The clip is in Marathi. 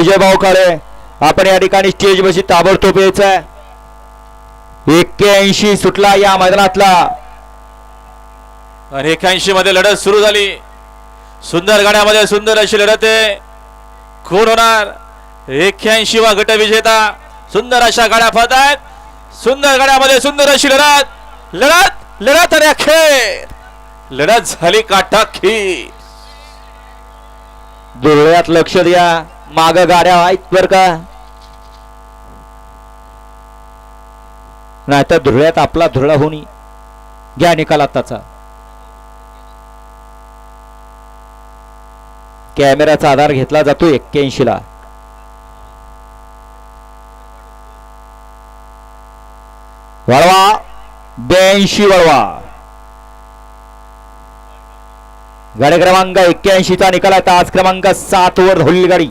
विजयभाऊ काळे आपण या ठिकाणी स्टेज बशी ताबडतोब यायचंय. एक्क्याऐंशी सुटला या मैदानातला. आणि एक्याऐंशी मध्ये लढत सुरू झाली. सुंदर गाड्यामध्ये सुंदर अशी लढत आहे. कोण होणार. एक्क्याऐंशी वा गट विजेता. सुंदर अशा गाड्या पळत आहेत. सुंदर गाड्यामध्ये सुंदर अशी लढत. लढत लढत आणि अखेर. लढत झाली काटाखी दुर्ळ्यात लक्ष द्या. माग गाड्या आहेत बर का? नाहीतर धुळ्यात आपला धुळा होणी घ्या निकाल आताचा. कॅमेराचा आधार घेतला जातो एक्क्याऐंशी ला वळवा. ब्याऐंशी वळवा. गाडी क्रमांक एक्क्याऐंशी चा निकाल आता तास क्रमांक सात वर धोली गाडी